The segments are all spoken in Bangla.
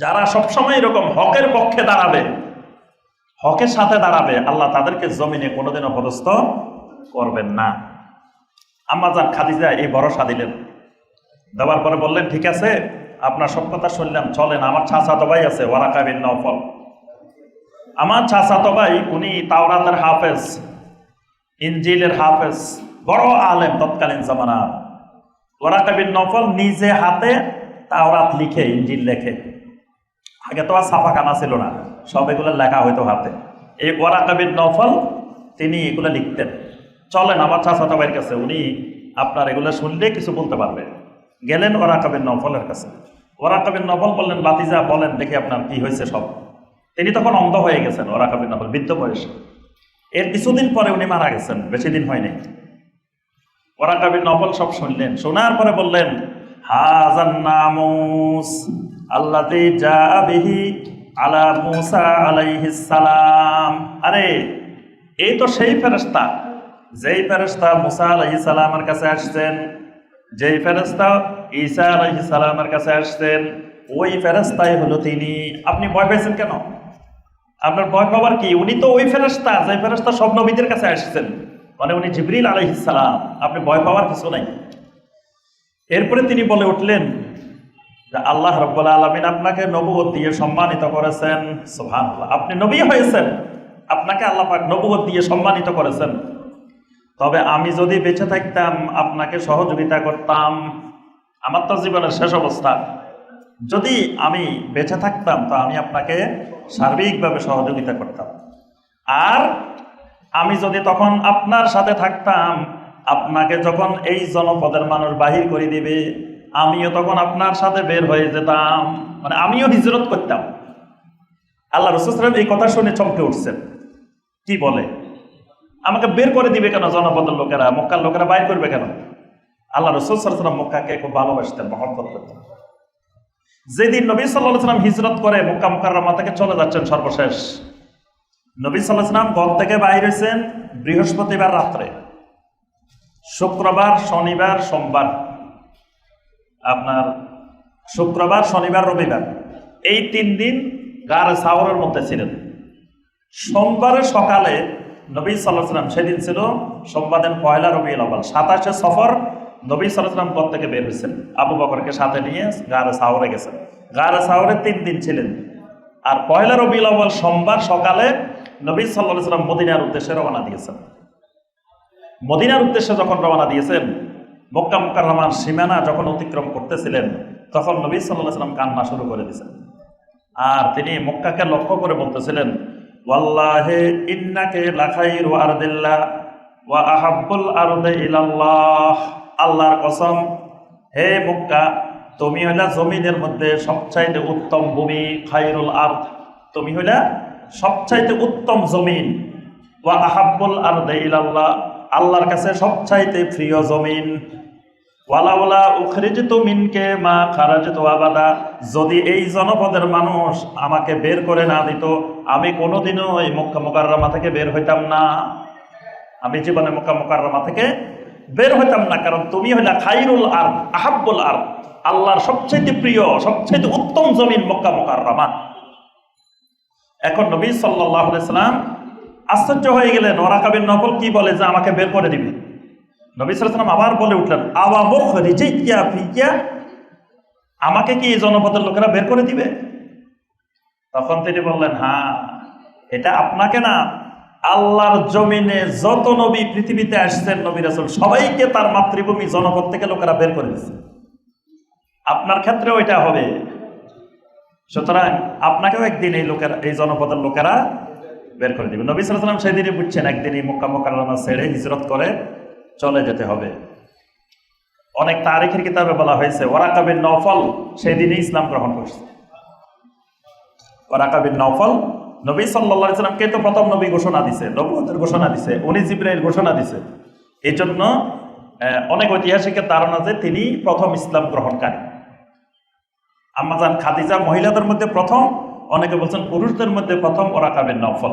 যারা সবসময় এরকম হকের পক্ষে দাঁড়াবে, হকের সাথে দাঁড়াবে, আল্লাহ তাদেরকে জমিনে কোনোদিনও পদস্থ করবেন না। আম্মাজান খাদিজা এই ভরসা দিলেন। দেওয়ার পরে বললেন, ঠিক আছে, আপনার সব কথা শুনলাম, চলেন, আমার ছাঁচা ভাই আছে, ওয়ারাকা বিন নওফল। আমার ছাঁচা ভাই, উনি তাওরাতের হাফেজ ইঞ্জিলের হাফেজ, বড় আলেম তৎকালীন জামানা ওয়ারাকা বিন নওফল নিজে হাতে তাওরাত লিখে ইঞ্জিল লেখে। আগে তো আর ছাপা কানা ছিল না, সব এগুলো লেখা হইতো হাতে। এই ওয়ারাকা বিন নওফল তিনি এগুলো লিখতেন। চলেন আমার চাচাতো ভাইয়ের কাছে, উনি আপনার এগুলো শুনলে কিছু বলতে পারবে। গেলেন ওরা কাবির নফলের কাছে। ওরা কাবির নফল বললেন, বাতিজা, বলেন দেখি আপনার কি হয়েছে সব। তিনি তখন অন্ধ হয়ে গেছেন ওরা কাবির নফল, বৃদ্ধ বয়সে। এর কিছুদিন পরে উনি মারা গেছেন, বেশি দিন হয়নি। ওরা কাবির নফল সব শুনলেন। শোনার পরে বললেন হাজান নামুস আল্লাহ যা আলা মুসা সালাম। আরে, এই তো সেই ফেরেস্তা যেই ফেরেস্তা মুসা আলাহি সালামের কাছে আসছেন, যেই ফেরেস্তা ঈসা আলাহি সালামের কাছে আসছেন, ওই ফেরেস্তাই হলো তিনি। আপনি ভয় পেয়েছেন কেন? আপনার ভয় পাবার কি? উনি তো ওই ফেরেস্তা যে ফেরেস্তা সব নবীদের কাছে আসছেন। মানে উনি জিবরিল আলাইহিস সালাম। আপনি ভয় পাওয়ার কিছু নাই। এরপরে তিনি বলে উঠলেন আল্লাহ রব্বুল আলমিন আপনাকে নবুয়ত দিয়ে সম্মানিত করেছেন। সোহান আপনি নবী হয়েছেন। আপনাকে আল্লাহ পাক দিয়ে সম্মানিত করেছেন। তবে আমি যদি বেঁচে থাকতাম, আপনাকে সহযোগিতা করতাম। আমার তো জীবনের শেষ অবস্থা। যদি আমি বেঁচে থাকতাম, তো আমি আপনাকে সার্বিকভাবে সহযোগিতা করতাম। আর আমি যদি তখন আপনার সাথে থাকতাম, আপনাকে যখন এই জনপদের মানুষ বাহির করে দিবে আমিও তখন আপনার সাথে বের হয়ে যেতাম। মানে আমিও হিজরত করতাম। আল্লাহ রসুলাম এই কথা শুনে চমকে উঠছেন। কি বলে? আমাকে বের করে দিবে কেন জনপদের লোকেরা? মক্কার লোকেরা বাইর করবে কেন? আল্লাহ রসুল সাল্লাম মক্কাকে খুব ভালোবাসতেন, মহব্বত করতেন। যেদিন নবী সাল্লাহ সাল্লাম হিজরত করে মক্কা মুকাররমা থেকে চলে যাচ্ছেন সর্বশেষ। নবী সাল্লাহ সাল্লাম ঘর থেকে বাইর হয়েছেন বৃহস্পতিবার রাত্রে। শুক্রবার, শনিবার, সোমবার। আপনার শুক্রবার, শনিবার, রবিবার, এই তিন দিন গার সাওরের মধ্যে ছিলেন। সোমবারে সকালে নবী সাল্লাহাম সেদিন ছিল সোমবার দিন পয়লা রবি আব্বাল সাতাশে সফর নবী সাল্লাহাম পর থেকে বের হয়েছেন। আবু বকরকে সাথে নিয়ে গারে সাওরে গেছেন। গারে সাওরে তিন দিন ছিলেন। আর পয়লা রবি আব্বাল সোমবার সকালে নবী সাল্লাহ সাল্লাম মদিনার উদ্দেশ্যে রওনা দিয়েছেন। মদিনার উদ্দেশ্যে যখন রওনা দিয়েছেন মক্কা মুকাররমার সীমানা যখন অতিক্রম করতেছিলেন, তখন নবী সাল্লাহ সাল্লাম কান্না শুরু করে দিয়েছেন আর তিনি মক্কাকে লক্ষ্য করে বলতেছিলেন ইন্নাকে ওয়া ইলাল্লাহ। আল্লাহর কসম, হে মক্কা, তুমি হইলা জমিনের মধ্যে সবচাইতে উত্তম ভূমি খাইরুল আর্দ। তুমি হইলা সবচাইতে উত্তম জমিন। ওয়া আহাব্বুল আরদে ইলাল্লাহ। আল্লাহর কাছে সবচাইতে প্রিয় জমিন। মিনকে মা খারাজিত যদি এই জনপদের মানুষ আমাকে বের করে না দিত, আমি কোনোদিনও এই মক্কা মোকাররমা থেকে বের হইতাম না। আমি জীবনে মক্কা মোকাররমা থেকে বের হইতাম না, কারণ তুমি হইলা খাইরুল আর আহাব্বুল আর আল্লাহর সবচেয়ে প্রিয় সবচেয়ে উত্তম জমিন মক্কা মোকাররমা। এখন নবী সাল্লাহ সাল্লাম আশ্চর্য হয়ে গেলেন। ওরাকাবিন নকল কি বলে যে আমাকে বের করে দিবে? নবী সাল্লাম আবার বলে উঠলেন ফিকিয়া আমাকে কি এই জনপদের লোকেরা বের করে দিবে? তখন তিনি বললেন হ্যাঁ এটা আপনাকে না। আল্লাহর জমিনে যত নবী পৃথিবীতে আসছেন, নবী রাসুল, সবাইকে তার মাতৃভূমি জনপদ থেকে লোকেরা বের করে দিচ্ছে আপনার ক্ষেত্রেও এটা হবে। সুতরাং আপনাকেও একদিন এই লোকেরা, এই জনপদের লোকেরা বের করে দিবে। নবী সাল্লাম সেদিনই বুঝছেন, একদিনই মক্কা মোকাররমা ছেড়ে হিজরত করে চলে যেতে হবে। অনেক তারিখের কিতাবে বলা হয়েছে ওরাকাবিন নফল সেদিনই ইসলাম গ্রহণ করছে। ওরাকাবিন নফল নবী সাল্লা সাল্লামকে তো প্রথম নবী ঘোষণা দিছে নবুয়তের ঘোষণা দিছে, উনি জিব্রাইল ঘোষণা দিছে। এই জন্য অনেক ঐতিহাসিকের ধারণা যে তিনি প্রথম ইসলাম গ্রহণকারী। আম্মাজান খাদিজা মহিলাদের মধ্যে প্রথম, অনেকে বলছেন পুরুষদের মধ্যে প্রথম ওরাকাবিন নফল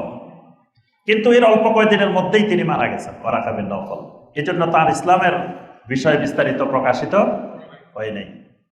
কিন্তু এর অল্প কয়েকদিনের মধ্যেই তিনি মারা গেছেন ওরাকাবিন নফল এজন্য জন্য তার ইসলামের বিষয় বিস্তারিত প্রকাশিত হয় নাই।